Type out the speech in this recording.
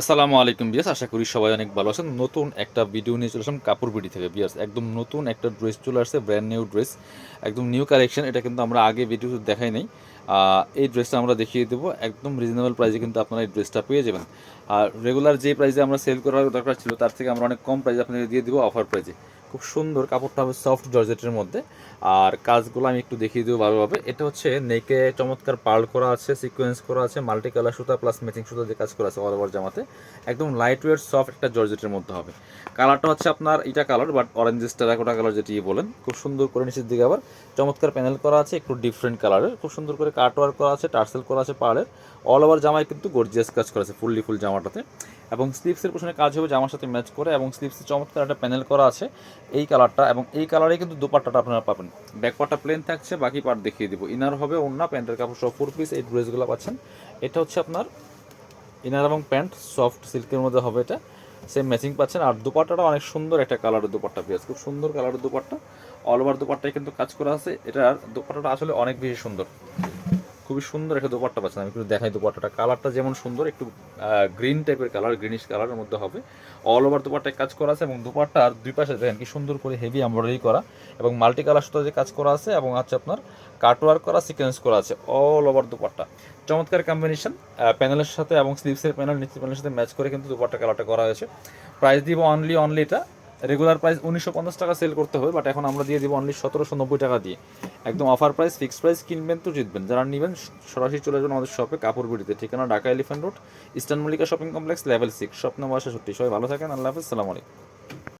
আসসালামু আলাইকুম বিয়াস আশা করি সবাই অনেক ভালো আছেন। নতুন একটা ভিডিও নিয়ে চলে আসলাম কাপড় বিডি থেকে বিয়াস একদম নতুন একটা ড্রেস চলে আসছে ব্র্যান্ড নিউ ড্রেস একদম নিউ কালেকশন এটা কিন্তু আমরা আগে ভিডিও দেখাই নাই। এই ড্রেসটা আমরা দেখিয়ে দেবো। একদম রিজনেবল প্রাইসে কিন্তু আপনারা এই ড্রেসটা পেয়ে যাবেন। আর রেগুলার যে প্রাইসে আমরা সেল করার দরকার ছিল, তার থেকে আমরা অনেক কম প্রাইসে আপনাদের দিয়ে দেবো অফার প্রাইসে খুব সুন্দর কাপড়টা হবে সফট জর্জেটের মধ্যে। আর কাজগুলো আমি একটু দেখিয়ে দেবো ভালোভাবে। এটা হচ্ছে নেকে চমৎকার পার্ল করা আছে সিকোয়েন্স করা আছে মাল্টি কালার সুতা প্লাস ম্যাচিং সুতা যে কাজ করা আছে অল ওভার জামাতে। একদম লাইট ওয়েট সফট একটা জর্জেটের মধ্যে হবে। কালারটা হচ্ছে আপনার এটা colour but orange terracotta colour যেটি বলেন। খুব সুন্দর করে নিচের দিকে আবার চমৎকার প্যানেল করা আছে, একটু ডিফারেন্ট কালারের খুব সুন্দর করে কাট ওয়ার্ক করা আছে টার্সেল করা আছে পাড়ের অল ওভার জামায় কিন্তু গর্জিয়াস কাজ করা আছে ফুললি ফুল জামাটাতে। এবং স্লিপসের পেছনে কাজ হবে জামার সাথে ম্যাচ করে এবং স্লিপসে চমৎকার একটা প্যানেল করা আছে এই কালারটা এবং এই কালারে কিন্তু দুপাট্টাটা আপনারা পাবেন। ব্যাক পার্টটা প্লেন থাকছে, বাকি পার্ট দেখিয়ে দিব। ইনার হবে অন্য প্যান্টের কাপড় সব ফোর পিস এই ড্রেসগুলো পাচ্ছেন। এটা হচ্ছে আপনার ইনার এবং প্যান্ট সফট সিল্কের মধ্যে হবে এটা। সেম ম্যাচিং পাচ্ছেন। আর দুপাট্টাটা অনেক সুন্দর একটা কালারের দুপাট্টা পেয়েছে খুব সুন্দর কালারের দুপাট্টা। অল ওভার দুপাট্টায় কিন্তু কাজ করা আছে। এটার দুপাট্টাটা আসলে অনেক বেশি সুন্দর। খুবই সুন্দর একটা দোপাট্টা পাচ্ছেন। আমি একটু দেখাই দোপাট্টাটা। কালারটা যেমন সুন্দর, একটু গ্রিন টাইপের কালার গ্রিনিশ কালারের মধ্যে হবে। অল ওভার দোপাট্টায় কাজ করা আছে এবং দোপাট্টার দুই পাশে দেখেন কি সুন্দর করে হেভি এমব্রয়ডারি করা এবং মাল্টি কালার সুতো যে কাজ করা আছে এবং হচ্ছে আপনার কাটওয়ার্ক করা সিকোয়েন্স করা আছে। All over dupatta. চমৎকার কম্বিনেশন প্যানেলের সাথে এবং স্লিভসের প্যানেল নিচের প্যানেলের সাথে ম্যাচ করে কিন্তু দোপাট্টা কালারটা করা হয়েছে। প্রাইস দিব অনলি অনলি এটা। রেগুলার প্রাইস উনিশশো পঞ্চাশ টাকা সেল করতে হবে বাট এখন আমরা দিয়ে দিব অনলি সতেরোশো নব্বই টাকা দিয়ে। একদম অফার প্রাইস ফিক্সড প্রাইস কিনবেন তো জিতবেন। যারা নেবেন সরাসরি চলে যাবেন আমাদের শপে কাপড় বিড়িতে ঠিকানা Dhaka elephant road eastern Mallika shopping complex level six স্বপ্ন নম্বর সত্যি। সবাই ভালো থাকেন, আল্লাহ হাফিজ, সালাম